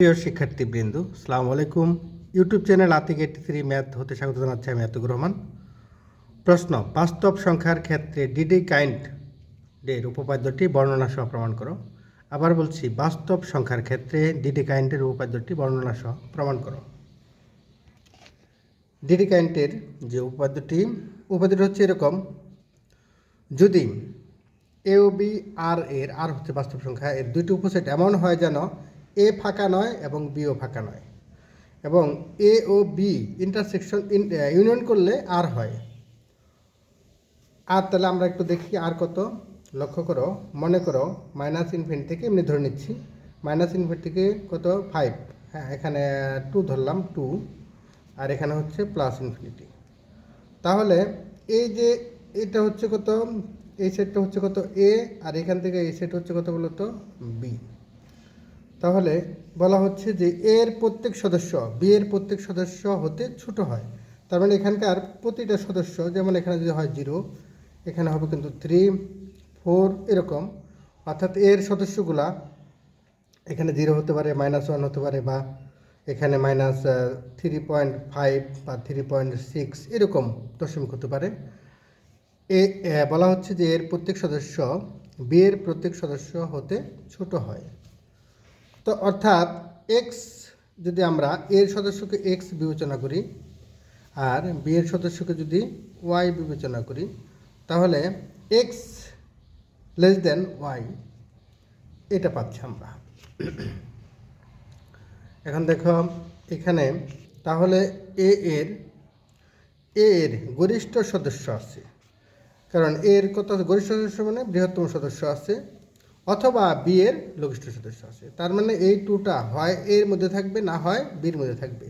প্রিয় শিক্ষার্থীবৃন্দ সালাম আলাইকুম। YouTube channel Atik eighty three math হতে স্বাগত জানাচ্ছি আমি আতিকুর রহমান। প্রশ্ন, বাস্তব সংখ্যার ক্ষেত্রে ডিডি কাইন্ড এর উপপাদ্যটি বর্ণনা সহ প্রমাণ করো। আবার বলছি, বাস্তব সংখ্যার ক্ষেত্রে ডিডি কাইন্ডের উপপাদ্যটি বর্ণনা সহ প্রমাণ করো। ডিডি কাইন্ডের যে উপপাদ্যটি উপপাদ্যটি হচ্ছে এরকম, যদি এ ও বি আর এর আর হচ্ছে বাস্তব সংখ্যা, এর দুইটি উপসেট এমন হয় যেন এ ফাঁকা নয় এবং বিও ফাঁকা নয়। এবং এ ও বি ইন্টারসেকশন ইউনিয়ন করলে আর হয়। আর তাহলে আমরা একটু দেখি আর কত। লক্ষ্য করো, মনে করো মাইনাস ইনফিনিটি থেকে এমনি ধরে নিচ্ছি। মাইনাস ইনফিনিটি থেকে কত? ফাইভ হ্যাঁ এখানে টু ধরলাম টু আর এখানে হচ্ছে প্লাস ইনফিনিটি তাহলে এই যে এটা হচ্ছে কত? এই সেটটা হচ্ছে কত? এ আর এখান থেকে এই সেট হচ্ছে কত বলতো? বি তাহলে বলা হচ্ছে যে এর প্রত্যেক সদস্য বি এর প্রত্যেক সদস্য হতে ছোট হয়। তার মানে এখানকার প্রতিটা সদস্য, যেমন এখানে যদি হয় জিরো, এখানে হবে কিন্তু থ্রি ফোর এরকম। অর্থাৎ এর সদস্যগুলা এখানে জিরো হতে পারে মাইনাস ওয়ান হতে পারে বা এখানে মাইনাস থ্রি পয়েন্ট ফাইভ বা থ্রি পয়েন্ট সিক্স এরকম দশমিক হতে পারে। এ বলা হচ্ছে যে এর প্রত্যেক সদস্য বি এর প্রত্যেক সদস্য হতে ছোট হয়। তো অর্থাৎ এক্স যদি আমরা এর সদস্যকে এক্স বিবেচনা করি আর বি এর সদস্যকে যদি ওয়াই বিবেচনা করি, তাহলে এক্স লেস দেন ওয়াই এটা পাচ্ছি আমরা। এখন দেখো এখানে তাহলে এ এর এর গরিষ্ঠ সদস্য আছে। কারণ এর কত, গরিষ্ঠ সদস্য মানে বৃহত্তম সদস্য আছে। অথবা বি এর লঘিষ্ঠ সদস্য আছে। তার মানে এই টুটা হয় এর মধ্যে থাকবে, না হয় বির মধ্যে থাকবে।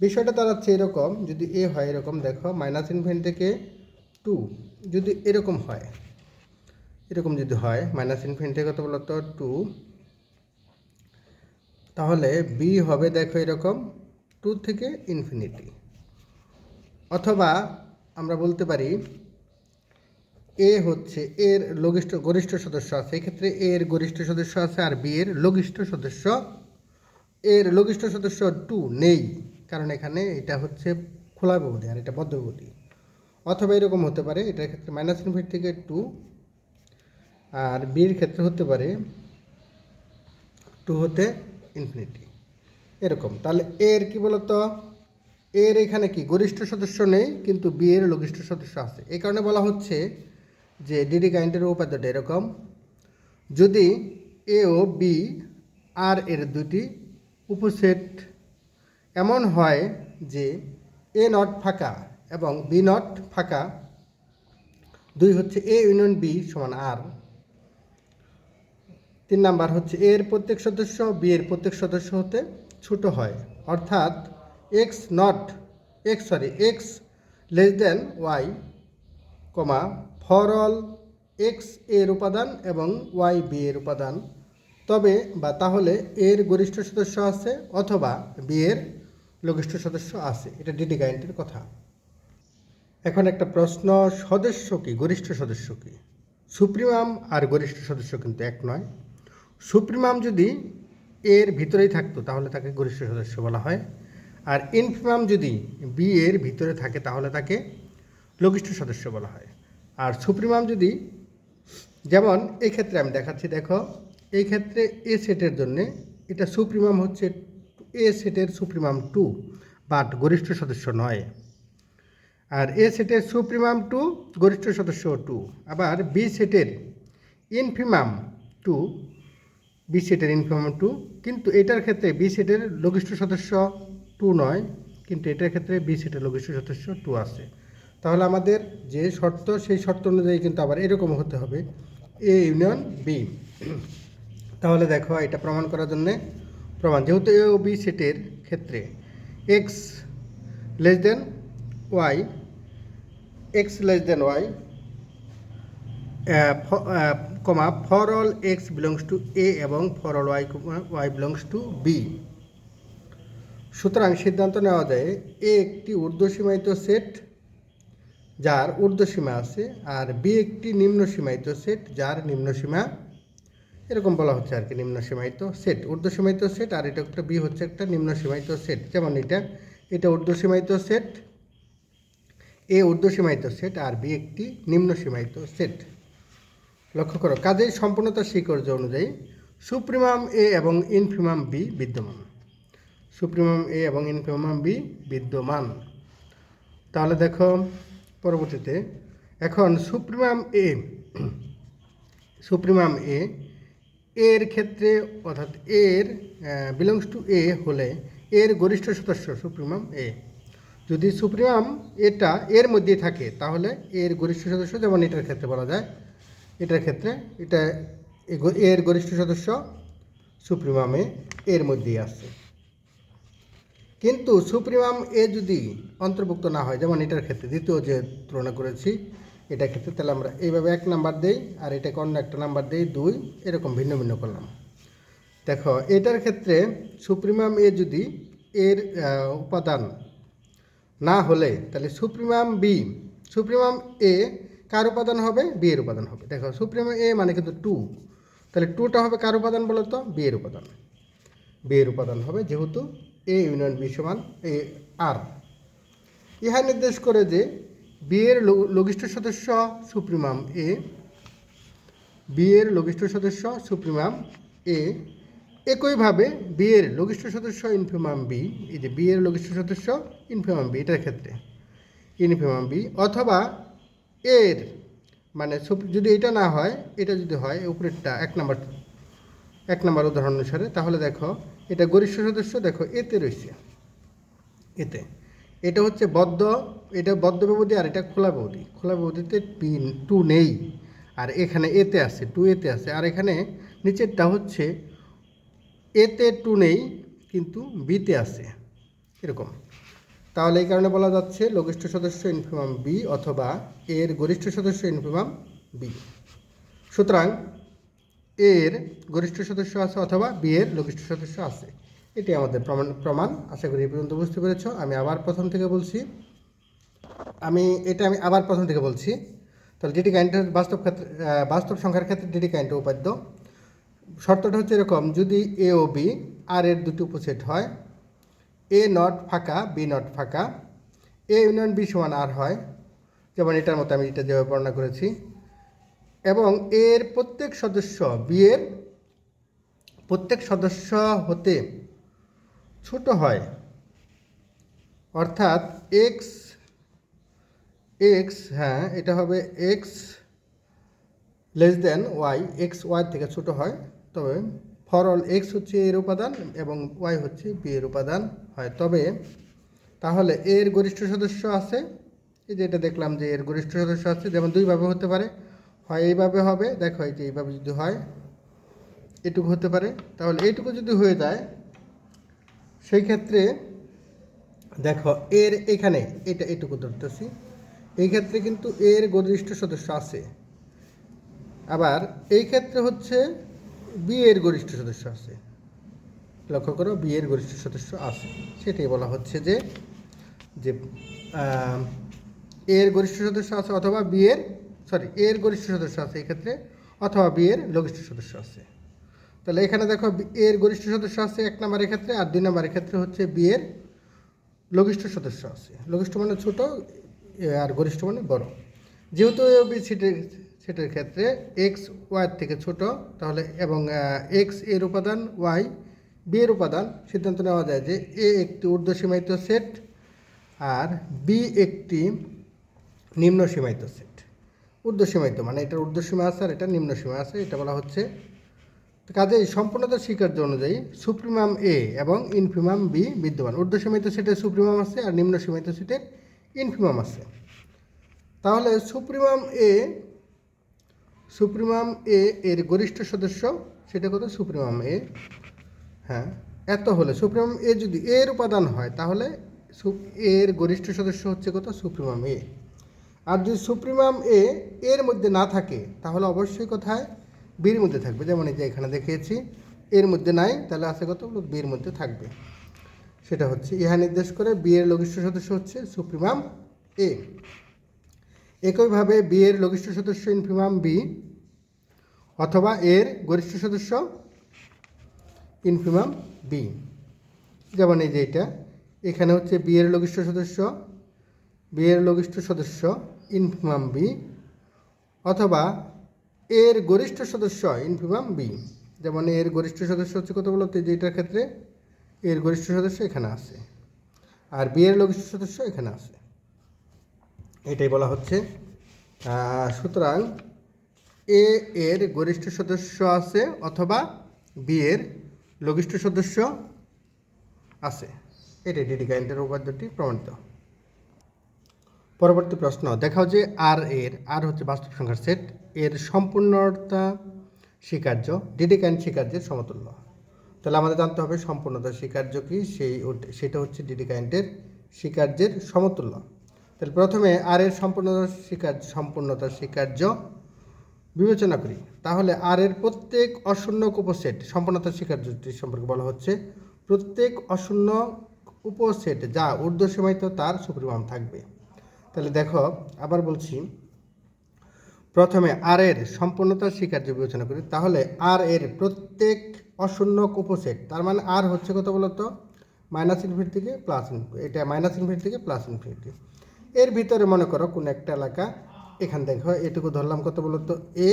বিষয়টা দাঁড়াচ্ছে এরকম, যদি এ হয় এরকম, দেখো মাইনাস ইনফিনিটি থেকে টু যদি এরকম হয়, এরকম যদি হয় মাইনাস ইনফিনিটি কত বলতো টু তাহলে বি হবে, দেখো, এরকম টু থেকে ইনফিনিটি অথবা আমরা বলতে পারি এ হচ্ছে এর লঘিষ্ঠ গরিষ্ঠ সদস্য আছে। এক্ষেত্রে এর গরিষ্ঠ সদস্য আছে আর বি এর লঘিষ্ঠ সদস্য। এর লঘিষ্ঠ সদস্য টু নেই, কারণ এখানে এটা হচ্ছে খোলা ব্যবধি আর এটা বদ্ধ ব্যবধি। অথবা এরকম হতে পারে, এটার ক্ষেত্রে মাইনাস ইনফিনিটি থেকে টু আর বির ক্ষেত্রে হতে পারে টু হতে ইনফিনিটি এরকম। তাহলে এর কি বলতো? এর এখানে কি গরিষ্ঠ সদস্য নেই, কিন্তু বি এর লঘিষ্ঠ সদস্য আছে। এই কারণে বলা হচ্ছে যে ডিডি কাইন্টের উপাদ্যটা এরকম। যদি এ ও বি আর এর দুটি উপসেট এমন হয় যে এ নট ফাঁকা এবং বি নট ফাঁকা, দুই হচ্ছে এ ইউনিয়ন বি সমান আর তিন নাম্বার হচ্ছে এর প্রত্যেক সদস্য বি এর প্রত্যেক সদস্য হতে ছোট হয়। অর্থাৎ x not x sorry x less than y comma for all এক্সের উপাদান এবং ওয়াই বি এর উপাদান। তবে বা তাহলে এর গরিষ্ঠ সদস্য আছে অথবা বি এর লঘিষ্ঠ সদস্য আছে। এটা ডিডি গাইন্টের কথা। এখন একটা প্রশ্ন, সদস্য কি, গরিষ্ঠ সদস্য কি? সুপ্রিমাম আর গরিষ্ঠ সদস্য কিন্তু এক নয়। সুপ্রিমাম যদি এর ভিতরেই থাকতো, তাহলে তাকে গরিষ্ঠ সদস্য বলা হয়। আর ইনফিমাম যদি বি এর ভিতরে থাকে, তাহলে তাকে লঘিষ্ঠ সদস্য বলা হয়। আর সুপ্রিমাম যদি, যেমন এই ক্ষেত্রে আমি দেখাচ্ছি, দেখো, এই ক্ষেত্রে এ সেটের জন্য এটা সুপ্রিমাম হচ্ছে এ সেটের সুপ্রিমাম টু বাট গরিষ্ঠ সদস্য নয়। আর এ সেটের সুপ্রিমাম টু গরিষ্ঠ সদস্য টু আবার বি সেটের ইনফিমাম টু বি সেটের ইনফিমাম টু কিন্তু এটার ক্ষেত্রে বি সেটের লঘিষ্ঠ সদস্য টু নয়, কিন্তু এটার ক্ষেত্রে বি সেটের লঘিষ্ঠ সদস্য টু আছে। তাহলে আমাদের যে শর্ত, সেই শর্ত অনুযায়ী কিন্তু আবার এরকম হতে হবে। এ ইউনিয়ন বি তাহলে দেখো, এটা প্রমাণ করার জন্যে প্রমাণ। যেহেতু এ ও বি সেটের ক্ষেত্রে x less than y x less than y comma for all x belongs to A এবং for all y y belongs to B সুতরাং সিদ্ধান্ত নেওয়া যায় এ একটি ঊর্ধ্বসীমায়িত সেট যার ঊর্ধ্বসীমা আছে আর বি একটি নিম্ন সীমায়িত সেট যার নিম্ন সীমা এরকম বলা হচ্ছে আর কি নিম্ন সীমায়িত সেট ঊর্ধ্ব সীমায়িত সেট আর এটা একটা, বি হচ্ছে একটা নিম্ন সীমায়িত সেট যেমন এটা এটা ঊর্ধ্ব সীমায়িত সেট এ ঊর্ধ্ব সীমায়িত সেট আর বি একটি নিম্ন সীমায়িত সেট লক্ষ্য করো কাজেই সম্পূর্ণতা শিকর্য অনুযায়ী সুপ্রিমাম এ এবং ইনফিমাম বি বিদ্যমান। সুপ্রিমাম এ এবং ইনফিমাম বি বিদ্যমান। তাহলে দেখো পরবর্তীতে, এখন সুপ্রিমাম এ সুপ্রিমাম এ, এর ক্ষেত্রে, অর্থাৎ এর বিলংস টু এ হলে এর গরিষ্ঠ সদস্য সুপ্রিমাম এ। যদি সুপ্রিমাম এটা এর মধ্যেই থাকে, তাহলে এর গরিষ্ঠ সদস্য, যেমন এটার ক্ষেত্রে বলা যায়, এটার ক্ষেত্রে এটা এর গরিষ্ঠ সদস্য সুপ্রিমামে এর মধ্যেই আছে কিন্তু সুপ্রিমাম এ যদি অন্তর্ভুক্ত না হয়, যেমন এটার ক্ষেত্রে দ্বিতীয় যে তুলনা করেছি, এটার ক্ষেত্রে তাহলে আমরা এইভাবে এক নাম্বার দেই আর এটাকে অন্য একটা নাম্বার দেই দুই, এরকম ভিন্ন ভিন্ন করলাম। দেখো, এটার ক্ষেত্রে সুপ্রিমাম এ যদি এর উপাদান না হলে, তাহলে সুপ্রিমাম বি, সুপ্রিমাম এ কার উপাদান হবে? বি এর উপাদান হবে। দেখো, সুপ্রিমাম এ মানে কিন্তু টু। তাহলে টুটা হবে কার উপাদান বলো তো বি এর উপাদান। বি এর উপাদান হবে যেহেতু এ ইউনিয়ন বি সমান এ আর। ইহা নির্দেশ করে যে বি এর লঘিষ্ঠ সদস্য সুপ্রিমাম এ বি এর লঘিষ্ঠ সদস্য সুপ্রিমাম এ, একইভাবে বি এর লঘিষ্ঠ সদস্য ইনফিমাম বি, এই যে বি এর লঘিষ্ঠ সদস্য ইনফিমাম বি, এটার ক্ষেত্রে ইনফিমাম বি, অথবা এর মানে যদি এটা না হয়, এটা যদি হয় উপরেরটা এক নাম্বার, এক নম্বর উদাহরণ অনুসারে, তাহলে দেখো এটা গরিষ্ঠ সদস্য, দেখো, এতে রয়েছে। এতে। এটা হচ্ছে বদ্ধ, এটা বদ্ধ ব্যবধি আর এটা খোলা ব্যবধি। খোলা ব্যবধিতে পিন টু নেই। আর এখানে এতে আছে, টু এতে আছে। আর এখানে নিচেরটা হচ্ছে এতে টু নেই, কিন্তু বিতে আছে। এরকম। তাহলে এই কারণে বলা যাচ্ছে লঘিষ্ঠ সদস্য ইনফিমাম বি অথবা এর গরিষ্ঠ সদস্য ইনফিমাম বি। সুতরাং এর গরিষ্ঠ সদস্য আছে অথবা বি এর লঘিষ্ঠ সদস্য আছে। এটি আমাদের প্রমাণ প্রমাণ। আশা করি এই পর্যন্ত বুঝতে পেরেছ। আমি আবার প্রথম থেকে বলছি। আমি, এটা আমি আবার প্রথম থেকে বলছি। তাহলে ডিডি কাইন্টের বাস্তব ক্ষেত্রে বাস্তব সংখ্যার ক্ষেত্রে ডিডি কাইন্ট উপাদ্য। শর্তটা হচ্ছে এরকম, যদি এ ও বি আর এর দুটি উপসেট হয় এ নট ফাঁকা বি নট ফাঁকা এ ইউনিয়ন বি সমান আর হয়। যেমন এটার মতো আমি এটা যেভাবে বর্ণনা করেছি। এবং এর প্রত্যেক সদস্য বিয়ের প্রত্যেক সদস্য হতে ছোট হয়। অর্থাৎ এক্স এক্স হ্যাঁ এটা হবে x less than y x y থেকে ছোট হয়। তবে ফর অল এক্স হচ্ছে এর উপাদান এবং ওয়াই হচ্ছে বি এর উপাদান হয়। তবে তাহলে এর গরিষ্ঠ সদস্য আছে। এই যে এটা দেখলাম যে এর গরিষ্ঠ সদস্য আছে, যেমন দুইভাবে হতে পারে। হয় এইভাবে হবে, দেখো এই যে এইভাবে যদি হয়, এটুকু হতে পারে। তাহলে এইটুকু যদি হয়ে যায়, সেই ক্ষেত্রে দেখো এর এখানে, এটা এটুকু ধরতেছি, এই ক্ষেত্রে কিন্তু এর গরিষ্ঠ সদস্য আছে। আবার এই ক্ষেত্রে হচ্ছে বি এর গরিষ্ঠ সদস্য আছে। লক্ষ্য করো, বি এর গরিষ্ঠ সদস্য আছে। সেটাই বলা হচ্ছে যে যে এর গরিষ্ঠ সদস্য আছে অথবা বি এর সরি এর গরিষ্ঠ সদস্য আছে এক্ষেত্রে, অথবা বি এর লঘিষ্ঠ সদস্য আছে। তাহলে এখানে দেখো বি- এর গরিষ্ঠ সদস্য আছে এক নম্বরের ক্ষেত্রে আর দুই নম্বরের ক্ষেত্রে হচ্ছে বি এর লঘিষ্ঠ সদস্য আছে। লঘিষ্ঠ মানে ছোট আর গরিষ্ঠ মানে বড়। যেহেতু এ বি সিটের সেটের ক্ষেত্রে এক্স ওয়াই থেকে ছোট, তাহলে এবং এক্সের উপাদান ওয়াই বি এর উপাদান, সিদ্ধান্ত নেওয়া যায় যে এ একটি ঊর্ধ্ব সীমায়িত সেট, আর বি একটি নিম্ন সীমায়িত সেট। ঊর্ধ্ব সীমায়িত মানে এটার ঊর্ধ্ব সীমা আছে আর এটা নিম্ন সীমা আছে, এটা বলা হচ্ছে। তো কাজেই সম্পূর্ণতা স্বীকার্য অনুযায়ী সুপ্রিমাম এ এবং ইনফিমাম বি বিদ্যমান। ঊর্ধ্ব সীমায়িত সেটের সুপ্রিমাম আছে আর নিম্ন সীমায়িত সেটের ইনফিমাম আছে। তাহলে সুপ্রিমাম এ সুপ্রিমাম এ এর গরিষ্ঠ সদস্য, সেটা কত? সুপ্রিমাম এ হ্যাঁ এত হলে সুপ্রিমাম এ যদি এর উপাদান হয়, তাহলে এর গরিষ্ঠ সদস্য হচ্ছে কত? সুপ্রিমাম এ আর যদি সুপ্রিমাম এ এর মধ্যে না থাকে, তাহলে অবশ্যই কোথায়? বির মধ্যে থাকবে। যেমন এই যে এখানে দেখিয়েছি এর মধ্যে নাই, তাহলে আছে কত বির মধ্যে থাকবে। সেটা হচ্ছে, ইহা নির্দেশ করে বি এর লঘিষ্ঠ সদস্য হচ্ছে সুপ্রিমাম এ একইভাবে বি এর লঘিষ্ঠ সদস্য ইনফিমাম বি অথবা এর গরিষ্ঠ সদস্য ইনফিমাম বি যেমন এই যে এটা, এখানে হচ্ছে বি এর লঘিষ্ঠ সদস্য বি এর লঘিষ্ঠ সদস্য ইনফিমাম বি অথবা এর গরিষ্ঠ সদস্য ইনফিমাম বি যেমন এর গরিষ্ঠ সদস্য হচ্ছে কত বলতে যেটার ক্ষেত্রে এর গরিষ্ঠ সদস্য এখানে আছে। আর বি এর লঘিষ্ঠ সদস্য এখানে আছে। এটাই বলা হচ্ছে। সুতরাং এ এর গরিষ্ঠ সদস্য আছে অথবা বি এর লঘিষ্ঠ সদস্য আছে। এটাই ডিডি কাইন্টের উপাদ্যটি প্রমাণিত। পরবর্তী প্রশ্ন, দেখাও যে আর এর, আর হচ্ছে বাস্তব সংখ্যার সেট, এর সম্পূর্ণতা স্বীকার্য ডিডি কাইন্ট স্বীকার্যের সমতুল্য? তাহলে আমাদের জানতে হবে সম্পূর্ণতা স্বীকার্য কি, সেই সেটা হচ্ছে ডিডি কাইন্টের স্বীকার্যের সমতুল্য। তাহলে প্রথমে আর এর সম্পূর্ণতা স্বীকার্য সম্পূর্ণতা স্বীকার্য বিবেচনা করি। তাহলে আর এর প্রত্যেক অশূন্য উপসেট, সম্পূর্ণতা স্বীকার্যটি সম্পর্কে বলা হচ্ছে, প্রত্যেক অশূন্য উপসেট যা ঊর্ধ্বসীমায়িত তার সুপরিমাণ থাকবে। তাহলে দেখো, আবার বলছি, প্রথমে আর এর সম্পূর্ণতা স্বীকার্য বিবেচনা করি, তাহলে আর এর প্রত্যেক অশূন্য উপসেট, তার মানে আর হচ্ছে কত বলতো? মাইনাস ইনফিনিটি থেকে প্লাস এটা মাইনাস ইনফিনিটি থেকে প্লাস ইনফিনিটি এর ভিতরে মনে করো কোনো একটা এলাকা, এখান দেখো এটুকু ধরলাম কত বলতো? এ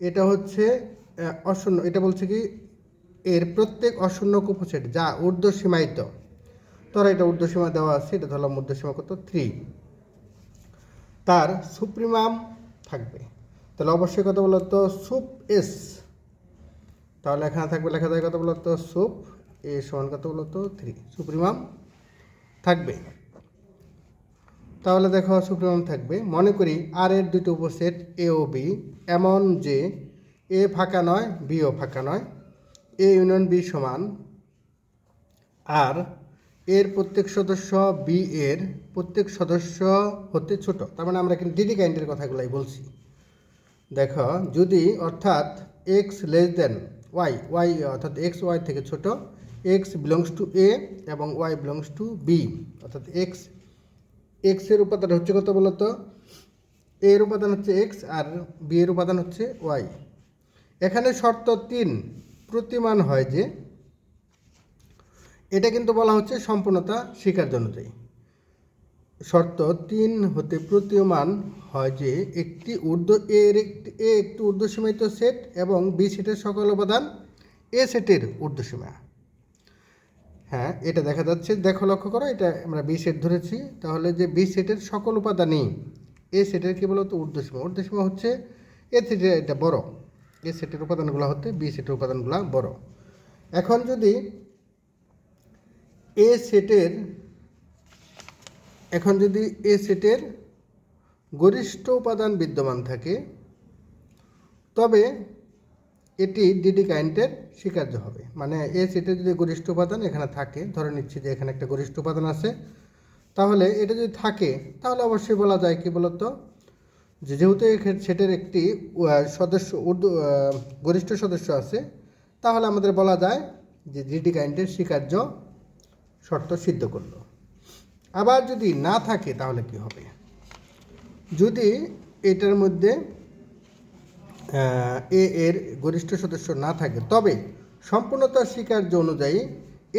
এটা হচ্ছে অশূন্য, এটা বলছে কি? এর প্রত্যেক অশূন্য উপসেট যা ঊর্ধ্ব সীমায়িত ধরো এটা ঊর্ধ্ব সীমা দেওয়া আছে, এটা ধরলাম ঊর্ধ্ব সীমা কত? থ্রি তার সুপ্রিমাম থাকবে। তাহলে অবশ্যই কত বলতো সুপ এস। তাহলে এখানে থাকবে লেখা থাকে কত বলতো সুপ এ সমান কত বলতো থ্রি। সুপ্রিমাম থাকবে। তাহলে দেখো সুপ্রিমাম থাকবে। মনে করি আর এর দুটো উপসেট এ ও বি। এমন যে এ ফাঁকা নয় বিও ফাঁকা নয়। এ ইউনিয়ন বি সমান আর এর প্রত্যেক সদস্য বি এর প্রত্যেক সদস্য হতে ছোট। তার মানে আমরা কিন্তু ডিডি কাইন্ডের কথাগুলাই বলছি। দেখো, যদি অর্থাৎ x less than y y অর্থাৎ এক্স ওয়াই থেকে ছোট এক্স বিলংস টু এ এবং ওয়াই বিলংস টু বি অর্থাৎ এক্স এক্সের উপাদান হচ্ছে কত বলতো? এ এর উপাদান হচ্ছে এক্স আর বি এর উপাদান হচ্ছে ওয়াই এখানে শর্ত তিন, প্রতিমান হয় যে এটা কিন্তু বলা হচ্ছে সম্পূর্ণতা স্বীকার্য অনুযায়ী শর্ত তিন হতে প্রতীয়মান হয় যে একটি ঊর্ধ্ব এর একটি, এ একটি ঊর্ধ্বসীমায়িত সেট এবং বি সেটের সকল উপাদান এ সেটের ঊর্ধ্বসীমা। হ্যাঁ এটা দেখা যাচ্ছে, দেখো লক্ষ্য করো, এটা আমরা বি সেট ধরেছি, তাহলে যে বি সেটের সকল উপাদানই, এ সেটের কি বলতো, ঊর্ধ্বসীমা। ঊর্ধ্বসীমা হচ্ছে এ সেটের এটা বড়, এ সেটের উপাদানগুলো হতে বি সেটের উপাদানগুলো বড়। এখন যদি এ সেটের এখন যদি এ সেটের গরিষ্ঠ উপাদান বিদ্যমান থাকে, তবে এটি ডিডি কাইন্টের স্বীকার্য হবে। মানে এ সেটের যদি গরিষ্ঠ উপাদান এখানে থাকে, ধরে নিচ্ছি যে এখানে একটা গরিষ্ঠ উপাদান আছে, তাহলে এটা যদি থাকে, তাহলে অবশ্যই বলা যায় কি বলতো? যে যেহেতু সেটের একটি সদস্য গরিষ্ঠ সদস্য আছে, তাহলে আমাদের বলা যায় যে ডিডি কাইন্টের স্বীকার্য শর্ত সিদ্ধ করল। আবার যদি না থাকে তাহলে কি হবে? যদি এটার মধ্যে এ এর গরিষ্ঠ সদস্য না থাকে, তবে সম্পূর্ণতা স্বীকার্য অনুযায়ী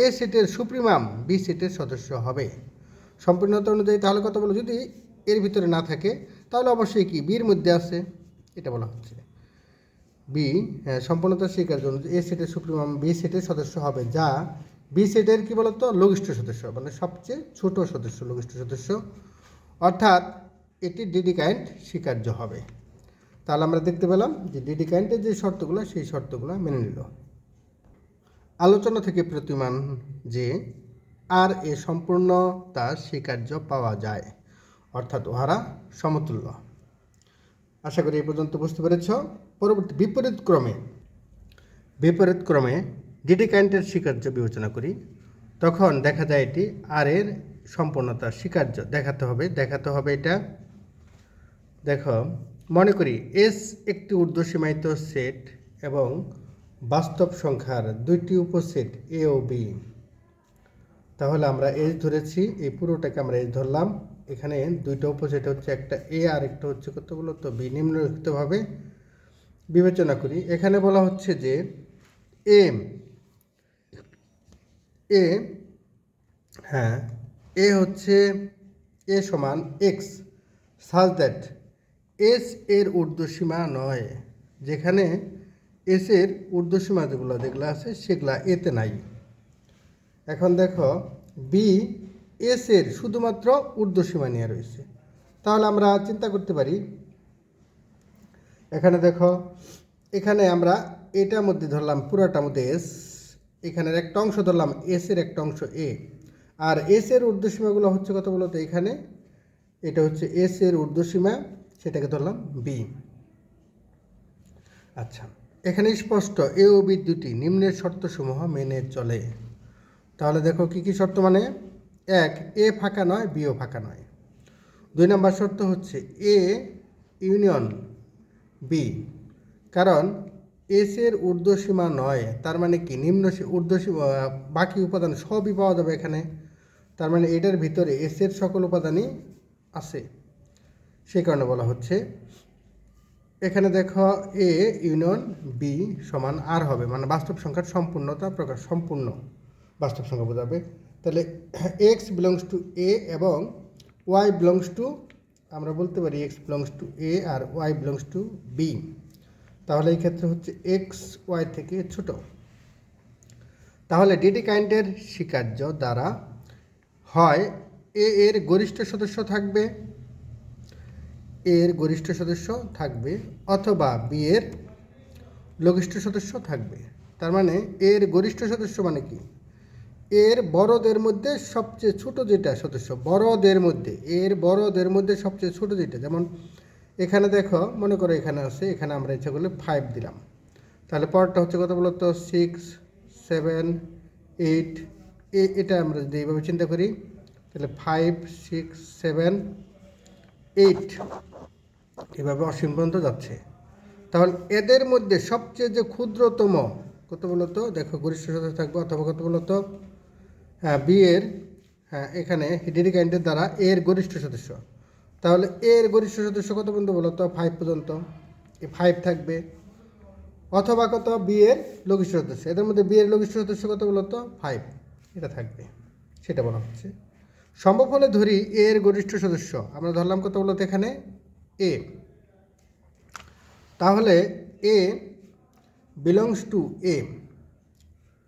এ সেটের সুপ্রিমাম বি সেটের সদস্য হবে। সম্পূর্ণতা অনুযায়ী তাহলে কত বলো? যদি এর ভিতরে না থাকে, তাহলে অবশ্যই কি বির মধ্যে আছে? এটা বলা হচ্ছে। বি সম্পূর্ণতা স্বীকার্য অনুযায়ী এ সেটের সুপ্রিমাম বি সেটের সদস্য হবে, যা বি সেটের কি বলতো? লঘিষ্ঠ সদস্য মানে সবচেয়ে ছোট সদস্য, লঘিষ্ঠ সদস্য। অর্থাৎ এটি ডিডি কাইন্ট স্বীকার্য হবে। তাহলে আমরা দেখতে পেলাম যে ডিডি কাইন্টের যে শর্তগুলো, সেই শর্তগুলো মেনে নিল। আলোচনা থেকে প্রতিমান যে আর এ সম্পূর্ণতা স্বীকার্য পাওয়া যায়, অর্থাৎ উহারা সমতুল্য। আশা করি এই পর্যন্ত বুঝতে পেরেছ। পরবর্তী বিপরীত ক্রমে বিপরীত ক্রমে ডিডি কাইন্টের স্বীকার্য বিবেচনা করি, তখন দেখা যায় এটি আর এর সম্পূর্ণতা স্বীকার্য। দেখাতে হবে দেখাতে হবে এটা। দেখো, মনে করি এস একটি ঊর্ধ্বসীমায়িত সেট এবং বাস্তব সংখ্যার দুইটি উপসেট এ ও বি। তাহলে আমরা এজ ধরেছি, এই পুরোটাকে আমরা এজ ধরলাম। এখানে দুইটা উপসেট হচ্ছে একটা এ, আর একটা হচ্ছে কত তো বি নিম্নলিখিতভাবে বিবেচনা করি। এখানে বলা হচ্ছে যে এম এ হ্যাঁ এ হচ্ছে এ সমান এক্স সাজ দ্যাট এস এর ঊর্ধ্বসীমা নয়। যেখানে এস এর ঊর্ধ্বসীমা যেগুলো যেগুলো আছে সেগুলা এতে নাই। এখন দেখো বি এস এর শুধুমাত্র ঊর্ধ্বসীমা নিয়ে রয়েছে। তাহলে আমরা চিন্তা করতে পারি, এখানে দেখো, এখানে আমরা এটার মধ্যে ধরলাম, পুরোটার মধ্যে এস এখানের একটা অংশ ধরলাম এস এর একটা অংশ এ আর এস এর ঊর্ধ্বসীমাগুলো হচ্ছে কত বলতো এখানে? এটা হচ্ছে এস এর ঊর্ধ্বসীমা, সেটাকে ধরলাম বি আচ্ছা এখানে স্পষ্ট এ ও বি দুটি নিম্নের শর্তসমূহ মেনে চলে। তাহলে দেখো কি কি শর্ত মানে? এক এ ফাঁকা নয় বিও ফাঁকা নয়। দুই নম্বর শর্ত হচ্ছে এ ইউনিয়ন বি কারণ এস এর ঊর্ধ্বসীমা নয়, তার মানে কি? নিম্ন সী- ঊর্ধ্বসীমা বাকি উপাদান সবই পাওয়া যাবে এখানে। তার মানে এটার ভিতরে এস এর সকল উপাদানই আছে। সেই কারণে বলা হচ্ছে, এখানে দেখো এ ইউনিয়ন বি সমান আর হবে মানে বাস্তব সংখ্যার সম্পূর্ণতা প্রকাশ সম্পূর্ণ বাস্তব সংখ্যা বোঝাবে তাহলে এক্স বিলংস টু এ এবং ওয়াই বিলংস টু আমরা বলতে পারি এক্স বিলংস টু এ আর ওয়াই বিলংস টু বি তাহলে এই ক্ষেত্রে হচ্ছে এক্স ওয়াই থেকে ছোট। তাহলে ডিডি কাইন্ডের স্বীকার্য দ্বারা হয় এ এর গরিষ্ঠ সদস্য থাকবে এর গরিষ্ঠ সদস্য থাকবে অথবা বি এর লঘিষ্ঠ সদস্য থাকবে। তার মানে এর গরিষ্ঠ সদস্য মানে কি? এর বড়দের মধ্যে সবচেয়ে ছোট যেটা সদস্য, বড়দের মধ্যে এর বড়দের মধ্যে সবচেয়ে ছোট যেটা, যেমন এখানে দেখো, মনে করো এখানে আছে, এখানে আমরা ইচ্ছা করলে ফাইভ দিলাম। তাহলে পরটা হচ্ছে কত বলতো? সিক্স সেভেন এইট এটা আমরা যদি এইভাবে চিন্তা করি, তাহলে ফাইভ সিক্স সেভেন এইট এভাবে অসীম পর্যন্ত যাচ্ছে। তাহলে এদের মধ্যে সবচেয়ে যে ক্ষুদ্রতম, কত বলতো? দেখো গরিষ্ঠ সদস্য থাকবে অথবা কত বলতো? হ্যাঁ বি এর হ্যাঁ এখানে হিডেরি কাইন্ডের দ্বারা এর গরিষ্ঠ সদস্য। তাহলে এর গরিষ্ঠ সদস্য কত পর্যন্ত বলতো ফাইভ পর্যন্ত। এই ফাইভ থাকবে। অথবা কত? বি এর লঘিষ্ঠ সদস্য। এদের মধ্যে বি এর লঘিষ্ঠ সদস্য কত বলতো ফাইভ এটা থাকবে। সেটা বলা হচ্ছে। সম্ভব হলে ধরি এ এর গরিষ্ঠ সদস্য। আমরা ধরলাম কত বলতো এখানে? এ তাহলে A belongs to A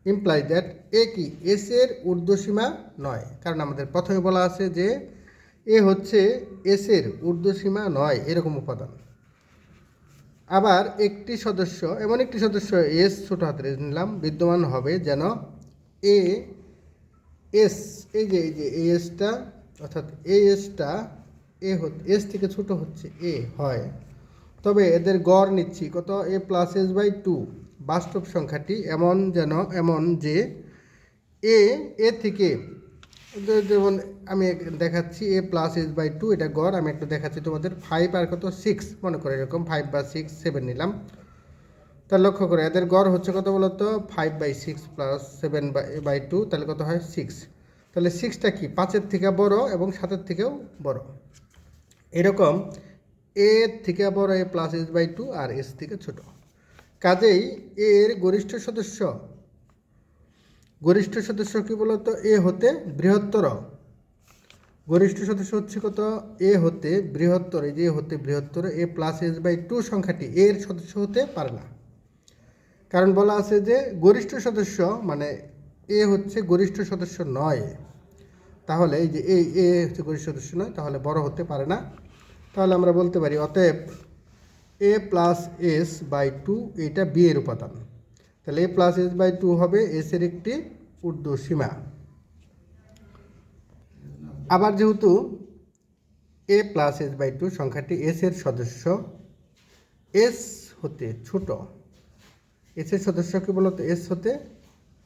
imply that A কি? এস এর ঊর্ধ্বসীমা নয়। কারণ আমাদের প্রথমে বলা আছে যে এ হচ্ছে এসের ঊর্ধ্বসীমা নয়, এরকম উপাদান। আবার একটি সদস্য, এমন একটি সদস্য এস ছোটো হাতের S নিলাম, বিদ্যমান হবে যেন এ এস এই যে এই যে এই এসটা অর্থাৎ এই এসটা এ এস থেকে ছোট হচ্ছে এ হয়। তবে এদের গড় নিচ্ছি, কত? A plus S by two বাস্তব সংখ্যাটি এমন যেন, এমন যে এ এ থেকে যেমন আমি দেখাচ্ছি A plus S by two এটা গড়, আমি একটু দেখাচ্ছি তোমাদের ফাইভ আর কত? সিক্স মনে করে এরকম ফাইভ বা সিক্স সেভেন নিলাম। তাহলে লক্ষ্য করে, এদের গড় হচ্ছে কত বলতো? Five by six plus seven by by two তাহলে কত হয়? সিক্স তাহলে সিক্সটা কি? পাঁচের থেকে বড় এবং সাতের থেকেও বড়। এরকম এ থেকে বড় A plus S by two R S থেকে ছোট। কাজেই এর গরিষ্ঠ সদস্য গরিষ্ঠ সদস্য কি বলতো? এ হতে বৃহত্তর। গরিষ্ঠ সদস্য হচ্ছে কত? এ হতে বৃহত্তর। এই যে হতে বৃহত্তর, A plus S by two সংখ্যাটি এর সদস্য হতে পারে না। কারণ বলা আছে যে গরিষ্ঠ সদস্য মানে এ হচ্ছে গরিষ্ঠ সদস্য নয়। তাহলে এই যে এই এ হচ্ছে গরিষ্ঠ সদস্য নয়, তাহলে বড় হতে পারে না। তাহলে আমরা বলতে পারি, অতএব A plus S by two এটা বি এর উপাদান। তাহলে A plus S by two হবে এস এর একটি ঊর্ধ্ব সীমা। আবার যেহেতু A plus S by two সংখ্যাটি এস এর সদস্য এস হতে ছোট। এস এর সদস্য কি বলতো? এস হতে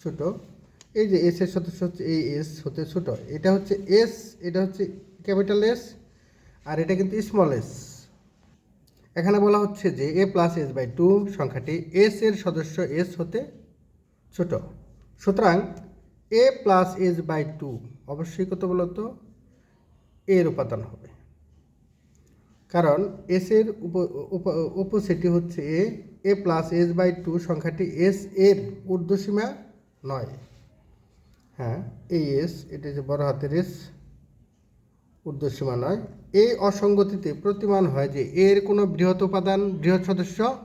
ছোট। এই যে এস এর সদস্য হচ্ছে এই এস হতে ছোট। এটা হচ্ছে এস এটা হচ্ছে ক্যাপিটাল এস আর এটা কিন্তু স্মল এস এখানে বলা হচ্ছে যে A plus S by two সংখ্যাটি এস এর সদস্য এস হতে ছোট। সুতরাং A plus S by two অবশ্যই কত বলতো? এর উপাদান হবে। কারণ এস এর উপ- উপ- উপসেটি হচ্ছে A A plus S by two সংখ্যাটি এস এর ঊর্ধ্বসীমা নয়। হ্যাঁ এই এস, এটা যে বড় হাতের এস ঊর্ধ্বসীমা নয়। এই অসঙ্গতিতে প্রতিমান হয় যে এর কোনো বৃহৎ উপাদান, বৃহৎ সদস্য?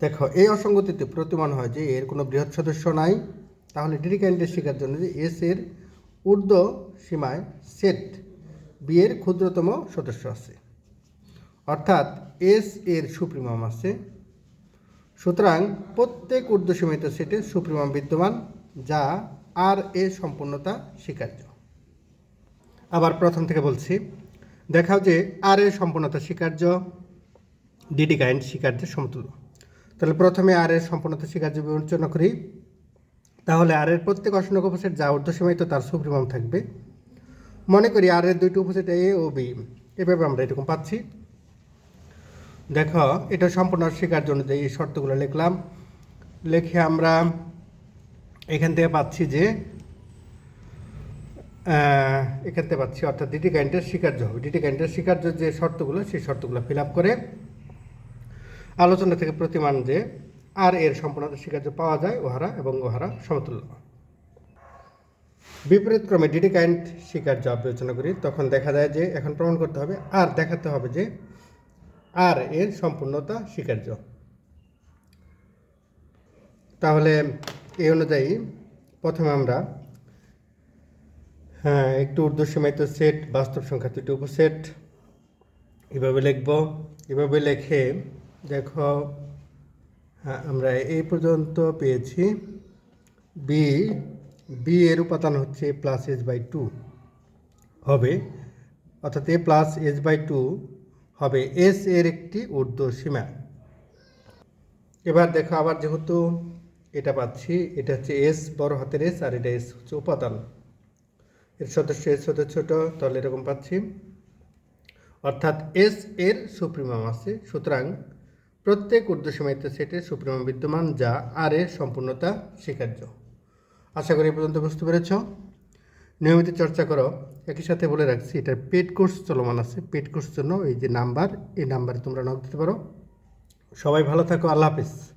দেখো, এই অসঙ্গতিতে প্রতিমান হয় যে এর কোনো বৃহৎ সদস্য নাই। তাহলে ডিডিকাইন্টের শেখার জন্য যে এস এর ঊর্ধ্ব সীমায় সেট বি এর ক্ষুদ্রতম সদস্য আছে। অর্থাৎ এস এর সুপ্রিমাম আছে। সুতরাং প্রত্যেক ঊর্ধ্বসীমিত সেটে সুপ্রিমাম বিদ্যমান, যা আর এ সম্পূর্ণতা স্বীকার্য। আবার প্রথম থেকে বলছি। দেখাও যে আর এর সম্পূর্ণতা স্বীকার্য ডিডি কাইন্ড স্বীকার্যের সমতুল্য। তাহলে প্রথমে আর এর সম্পূর্ণতা স্বীকার্য বিবেচনা করি। তাহলে আর এর প্রত্যেক অসংখ্য উপসেট যা ঊর্ধ্বসীমায়িত তার সুপ্রিমাম থাকবে। মনে করি আর এর দুইটি উপসেট এ ও বি এভাবে আমরা এরকম পাচ্ছি। দেখো, এটা সম্পূর্ণ স্বীকার্য অনুযায়ী এই শর্তগুলো লিখলাম। লিখে আমরা এখান থেকে পাচ্ছি যে থেকে পাচ্ছি, অর্থাৎ ডিটি কাইন্টের স্বীকার্য। হবে ডিটি কাইন্টের স্বীকার্য যে শর্তগুলো, সেই শর্তগুলো ফিল আপ করে আলোচনা থেকে প্রতিমান যে আর এর সম্পূর্ণ স্বীকার্য পাওয়া যায়, ওহারা এবং ওহারা সমতুল্য। বিপরীত ক্রমে ডিটি কাইন্ট স্বীকার্য বিবেচনা করি, তখন দেখা যায় যে এখন প্রমাণ করতে হবে আর দেখাতে হবে যে আর এর সম্পূর্ণতা স্বীকার্য। তাহলে এই অনুযায়ী প্রথমে আমরা হ্যাঁ একটু ঊর্ধ্বসীমায়িত সেট বাস্তব সংখ্যা দুটি উপসেট এভাবে লিখব। এভাবে লিখে দেখো হ্যাঁ আমরা এই পর্যন্ত পেয়েছি। বি বি এর উপাদান হচ্ছে প্লাস এস বাই টু হবে। অর্থাৎ A plus S by two হবে এস এর একটি ঊর্ধ্ব সীমা এবার দেখো, আবার যেহেতু এটা পাচ্ছি, এটা হচ্ছে এস বড় হাতের এস আর এটা এস হচ্ছে উপাদান। এর সদস্য এস হতে ছোট তাহলে এরকম পাচ্ছি। অর্থাৎ এস এর সুপ্রিমাম আছে, সুতরাং প্রত্যেক ঊর্ধ্বসীমায়িত সেটের সুপ্রিমাম বিদ্যমান যা আর এর সম্পূর্ণতা স্বীকার্য। আশা করি পর্যন্ত বুঝতে পেরেছ। নিয়মিত চর্চা করো। একই সাথে বলে রাখছি, এটার পেড কোর্স চলমান আছে। পেড কোর্স জন্য এই যে নাম্বার এই নাম্বারে তোমরা নক দিতে পারো। সবাই ভালো থাকো, আল্লাহ হাফিজ।